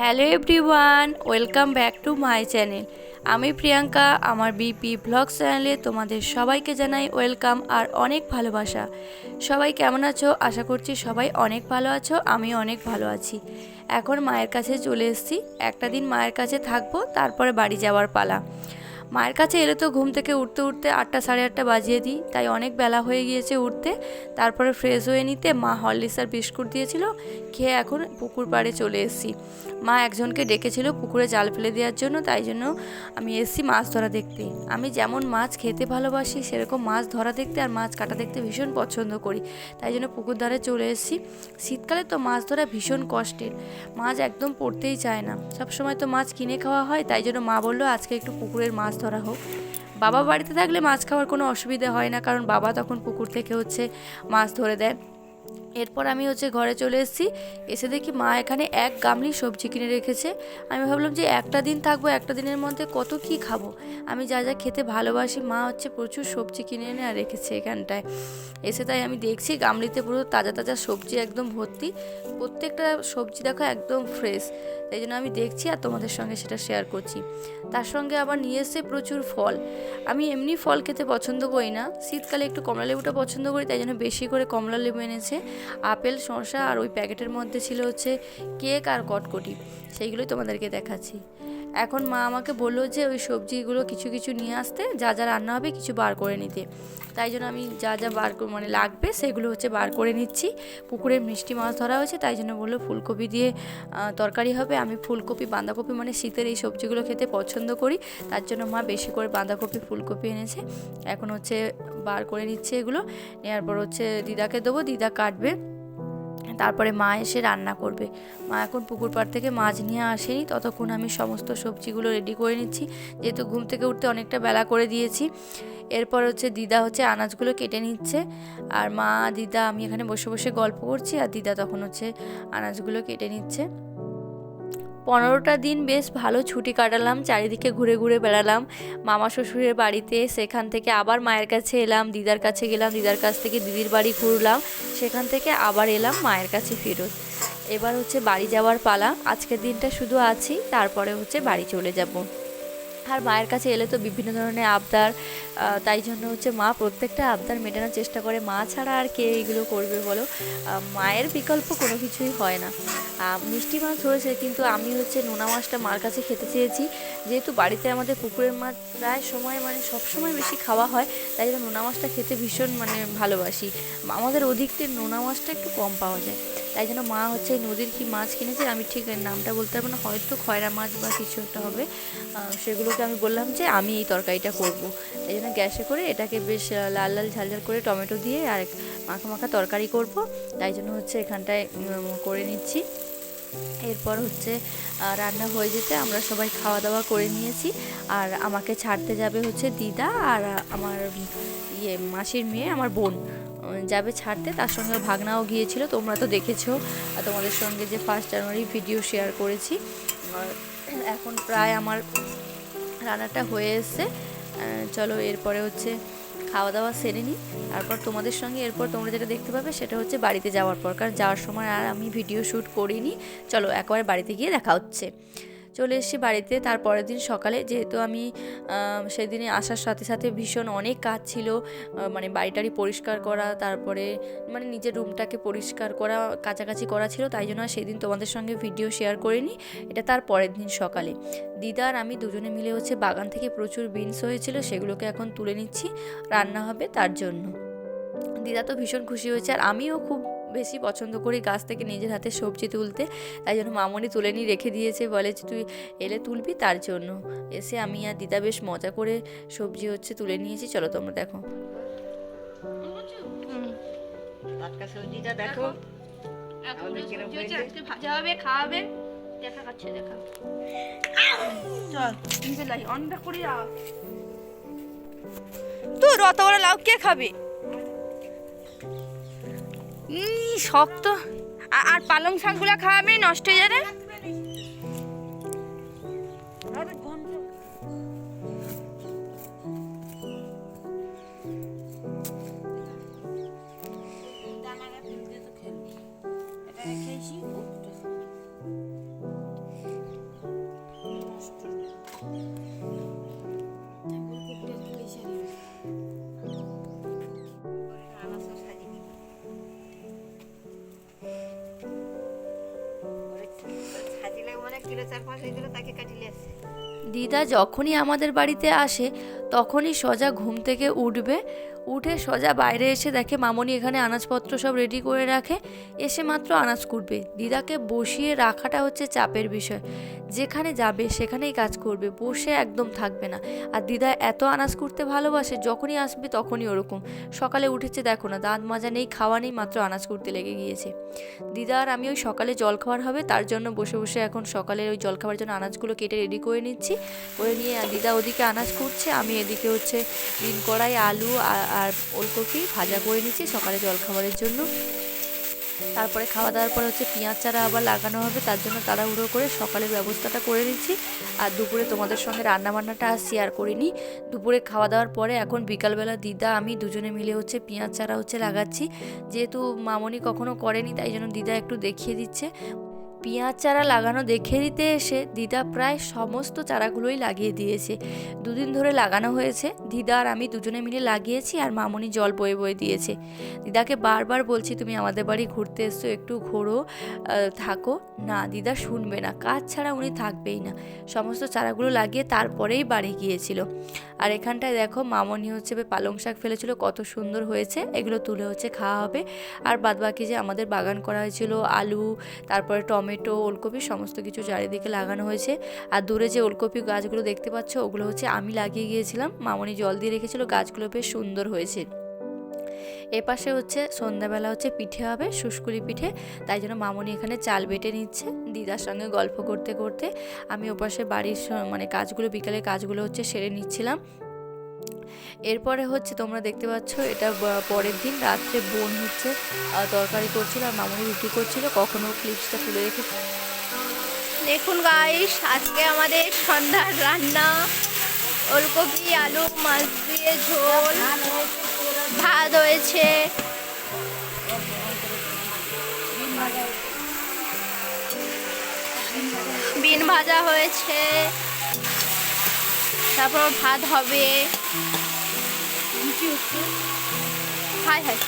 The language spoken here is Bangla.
Hello everyone, welcome back to my channel. আমি প্রিয়াঙ্কা, আমার বিপি ব্লগ চ্যানেলে তোমাদের সবাইকে জানাই ওয়েলকাম আর অনেক ভালোবাসা। সবাই কেমন আছো? আশা করছি সবাই অনেক ভালো আছো, আমি অনেক ভালো আছি। এখন মায়ের কাছে চলে এসেছি। একটা দিন মায়ের কাছে থাকব, তারপরে বাড়ি যাওয়ার পালা। মায়ের কাছে এলে তো ঘুম থেকে উঠতে উঠতে আটটা সাড়ে আটটা বাজিয়ে দিই, তাই অনেক বেলা হয়ে গিয়েছে উঠতে। তারপরে ফ্রেশ হয়ে নিতে মা হরলিক্স আর বিস্কুট দিয়েছিল, খেয়ে এখন পুকুর পাড়ে চলে এসেছি। মা একজনকে ডেকেছিল পুকুরে জাল ফেলে দেওয়ার জন্য, তাই জন্য আমি এসেছি মাছ ধরা দেখতে। আমি যেমন মাছ খেতে ভালোবাসি, সেরকম মাছ ধরা দেখতে আর মাছ কাটা দেখতে ভীষণ পছন্দ করি, তাই জন্য পুকুর ধারে চলে এসেছি। শীতকালে তো মাছ ধরা ভীষণ কষ্টের, মাছ একদম পড়তেই চায় না। সব সময় তো মাছ কিনে খাওয়া হয়, তাই জন্য মা বলল, আজকে একটু পুকুরের মাছ ধরা হোক। বাবা বাড়িতে থাকলে মাছ খাওয়ার কোনো অসুবিধা হয় না, কারণ বাবা তখন পুকুর থেকে হচ্ছে মাছ ধরে দেয়। এরপর আমি হচ্ছে ঘরে চলে এসেছি। এসে দেখি মা এখানে এক গামলি সবজি কিনে রেখেছে। আমি ভাবলাম যে একটা দিন থাকব, একটা দিনের মধ্যে কত কি খাব? আমি যা যা খেতে ভালোবাসি, মা হচ্ছে প্রচুর সবজি কিনে এনে আর রেখেছে এখানটায়। এসে তাই আমি দেখছি গামলিতে পুরো তাজা তাজা সবজি একদম ভর্তি। প্রত্যেকটা সবজি দেখো একদম ফ্রেশ তাই জন্য আমি দেখছি আর তোমাদের সঙ্গে সেটা শেয়ার করছি। তার সঙ্গে আবার নিয়ে এসে প্রচুর ফল। আমি এমনি ফল খেতে পছন্দ করি না। শীতকালে একটু কমলা লেবুটা পছন্দ করি, তাই জন্য বেশি করে কমলা লেবু এনেছে। আপেল শসা আর ওই প্যাকেটের মধ্যে ছিল হচ্ছে কেক আর কটকটি। সেইগুলোই তোমাদেরকে দেখাচ্ছি। এখন মা আমাকে বলল যে ওই সবজিগুলো কিছু কিছু নিয়ে আসতে, যা যা রান্না হবে কিছু বার করে নিতে। তাই জন্য আমি যা যা বার মানে লাগবে সেগুলো হচ্ছে বার করে নিচ্ছি। পুকুরে মিষ্টি মাছ ধরা হয়েছে, তাই জন্য বলল ফুলকপি দিয়ে তরকারি হবে। আমি ফুলকপি, বাঁধাকপি মানে শীতের এই সবজিগুলো খেতে পছন্দ করি। তার জন্য মা বেশি করে বাঁধাকপি, ফুলকপি এনেছে। এখন হচ্ছে বার করে নিচ্ছে এগুলো। নেওয়ার পর হচ্ছে দিদাকে দেবো, দিদা কাটবে। তারপরে মা এসে রান্না করবে। মা এখন পুকুর পাড় থেকে মাছ নিয়ে আসেনি। ততক্ষণ আমি সমস্ত সবজিগুলো রেডি করে নিচ্ছি। যেহেতু ঘুম থেকে উঠতে অনেকটা বেলা করে দিয়েছি। এরপর হচ্ছে দিদা হচ্ছে আনাজগুলো কেটে নিচ্ছে। আর মা, দিদা, আমি এখানে বসে বসে গল্প করছি। আর দিদা তখন হচ্ছে আনাজগুলো কেটে নিচ্ছে। পনেরোটা দিন বেশ ভালো ছুটি কাটালাম, চারিদিকে ঘুরে ঘুরে বেড়ালাম। মামা শ্বশুরের বাড়িতে সেখান থেকে আবার মায়ের কাছে এলাম, দিদার কাছে গেলাম, দিদার কাছ থেকে দিদির বাড়ি ঘুরলাম, সেখান থেকে আবার এলাম মায়ের কাছে ফেরত। এবার হচ্ছে বাড়ি যাওয়ার পালা, আজকের দিনটা শুধু আছি, তারপরে হচ্ছে বাড়ি চলে যাব। আর মায়ের কাছে এলে তো বিভিন্ন ধরনের আবদার তাই জন্য হচ্ছে মা প্রত্যেকটা আবদার মেটানোর চেষ্টা করে। মা ছাড়া আর কে এগুলো করবে বলো? মায়ের বিকল্প কোনো কিছুই হয় না। মিষ্টি মাছ হয়েছে কিন্তু আমি হচ্ছে নোনা মাছটা মার কাছে খেতে চেয়েছি। যেহেতু বাড়িতে আমাদের পুকুরের মাছ প্রায় সময় মানে সব সময় বেশি খাওয়া হয়, তাই জন্য নোনা মাছটা খেতে ভীষণ মানে ভালোবাসি। আমাদের ওদিকতে নোনা মাছটা একটু কম পাওয়া যায়। তাই জন্য মা হচ্ছে নদীর কি মাছ কিনেছে, আমি ঠিক নামটা বলতে পারব না, হয়তো খয়রা মাছ বা কিছু একটা হবে। সেগুলোকে আমি বললাম যে আমি এই তরকারিটা করব। তাই জন্য গ্যাসে করে এটাকে বেশ লাল লাল ঝাল ঝাল করে টমেটো দিয়ে আর মাখা মাখা তরকারি করব। তাই জন্য হচ্ছে এখানটায় করে নিচ্ছি। এরপর হচ্ছে রান্না হয়ে যেতে আমরা সবাই খাওয়া দাওয়া করে নিয়েছি। আর আমাকে ছাড়তে যাবে হচ্ছে দিদা আর আমার ইয়ে মাসির মেয়ে, আমার বোন যাবে ছাড়তে। তার সঙ্গে ভাগনাও গিয়েছিল, তোমরা তো দেখেছ। আর তোমাদের সঙ্গে যে ফার্স্ট জানুয়ারি ভিডিও শেয়ার করেছি এখন প্রায় আমার রান্নাটা হয়ে এসছে। চলো এরপরে হচ্ছে খাওয়া দাওয়া সেরে নিই। তারপর তোমাদের সঙ্গে এরপর তোমরা যেটা দেখতে পাবে, সেটা হচ্ছে বাড়িতে যাওয়ার পর। কারণ যাওয়ার সময় আর আমি ভিডিও শ্যুট করিনি। চলো একবার বাড়িতে গিয়ে দেখা হচ্ছে। চলে এসেছি বাড়িতে। তার পরের দিন সকালে, যেহেতু আমি সেদিনে আসার সাথে সাথে ভীষণ অনেক কাজ ছিল মানে বাড়িটারি পরিষ্কার করা, তারপরে মানে নিজের রুমটাকে পরিষ্কার করা, কাছাকাছি করা ছিল, তাই জন্য সেদিন তোমাদের সঙ্গে ভিডিও শেয়ার করিনি। এটা তার পরের দিন সকালে। দিদা আর আমি দুজনে মিলে হচ্ছে বাগান থেকে প্রচুর বিনস হয়েছিল, সেগুলোকে এখন তুলে নিচ্ছি, রান্না হবে তার জন্য। দিদা তো ভীষণ খুশি হয়েছে, আর আমিও খুব বেশি পছন্দ করি গাছ থেকে নিজের হাতে সবজি তুলতে। তাই জন্য মামনি তুলে নিয়ে রেখে দিয়েছে বলে যে তুই এলে তুলবি তার জন্য। এসে আমি আর দিদা বেশ মজা করে সবজি হচ্ছে তুলে নিয়েছি চলো তোমরা দেখো। টাটকা সবজিটা দেখো? আজকে ভাজা হবে খাওয়াবে। দেখা খাচ্ছে দেখা। চল নিজে লাই অনটা করি তুই অত বড় লাউ কে খাবে? শক্ত। আর পালং শাকগুলো খাওয়াবে নষ্ট হয়ে যাবে? চার পাঁচ দিন ধরে তাকে কাটিয়ে আসছে। দিদা যখনই আমাদের বাড়িতে আসে, তখনই সোজা ঘুম থেকে উঠবে উঠে সোজা বাইরে এসে দেখে মামনি এখানে আনাজপত্র সব রেডি করে রাখে, এসে মাত্র আনাজ কুটবে। দিদাকে বসিয়ে রাখাটা হচ্ছে চাপের বিষয়। যেখানে যাবে সেখানেই কাজ করবে, বসে একদম থাকবে না। আর দিদা এত আনাজ করতে ভালোবাসে, যখনই আসবে তখনই ওরকম। সকালে উঠেছে দেখো না, দাঁত মাজা নেই, খাওয়া নেই, মাত্র আনাজ করতে লেগে গিয়েছে। দিদা আর আমি ওই সকালে জলখাবার হবে, তার জন্য বসে বসে এখন সকালে ওই জলখাবার জন্য আনাজগুলো কেটে রেডি করে নিচ্ছি। করে নিয়ে দিদা ওদিকে আনাজ করছে আমি এদিকে হচ্ছে বিন কড়াই, আলু আর- ওলকপি ভাজা করে নিচ্ছি সকালে জলখাবারের জন্য। তারপরে খাওয়া দাওয়ার পরে হচ্ছে পেঁয়াজ চারা আবার লাগানো হবে, তার জন্য তাড়াহুড়ো করে সকালের ব্যবস্থাটা করে নিচ্ছি। আর দুপুরে তোমাদের সঙ্গে রান্নাবান্নাটা আর শেয়ার করিনি। দুপুরে খাওয়া দাওয়ার পরে এখন বিকালবেলা দিদা, আমি দুজনে মিলে হচ্ছে পেঁয়াজ চারা হচ্ছে লাগাচ্ছি। যেহেতু মামনি কখনো করেনি, তাই জন্য দিদা একটু দেখিয়ে দিচ্ছে। পেঁয়াজ চারা লাগানো দেখে দিতে এসে দিদা প্রায় সমস্ত চারাগুলোই লাগিয়ে দিয়েছে। দুদিন ধরে লাগানো হয়েছে। দিদা আর আমি দুজনে মিলে লাগিয়েছি আর মামনি জল বয়ে বয়ে দিয়েছে। দিদাকে বারবার বলছি, তুমি আমাদের বাড়ি ঘুরতে এসছো একটু ঘোরো থাকো। না, দিদা শুনবে না। কাজ ছাড়া উনি থাকবেই না। সমস্ত চারাগুলো লাগিয়ে তারপরেই বাড়ি গিয়েছিল। আর এখানটায় দেখো, মামনি হচ্ছে পালং শাক ফেলেছিল, কত সুন্দর হয়েছে। এগুলো তুলে হচ্ছে খাওয়া হবে। আর বাদবাকি যে আমাদের বাগান করা হয়েছিল, আলু, তারপরে টমেটো ওলকপি সমস্ত কিছু চারিদিকে লাগানো হয়েছে। আর দূরে যে ওলকপি গাছগুলো দেখতে পাচ্ছ, ওগুলো হচ্ছে আমি লাগিয়ে গিয়েছিলাম। মামনি জল দিয়ে রেখেছিল, গাছগুলো বেশ সুন্দর হয়েছে। এপাশে হচ্ছে সন্ধ্যাবেলা হচ্ছে পিঠে হবে, শুষ্কুলি পিঠে। তাই জন্য মামনি এখানে চাল বেটে নিচ্ছে, দিদার সঙ্গে গল্প করতে করতে। আমি ওপাশে বাড়ির মানে কাজগুলো বিকালে কাজগুলো হচ্ছে সেরে নিচ্ছিলাম। এরপরে হচ্ছে তোমরা দেখতে পাচ্ছ, এটা পরের দিন রাত্রে বোন হচ্ছে তরকারি করছিল আর মামনি রুটি করছিল, কখনো ক্লিপসটা তুলে রেখে দেখুন গাইস আজকে আমাদের সন্ধ্যার রান্না। ওলকপি, আলু, মাছ দিয়ে ঝোল, ভাত হয়েছে। বিন ভাজা হয়েছে। তারপর ভাত হবে। হাই হাই।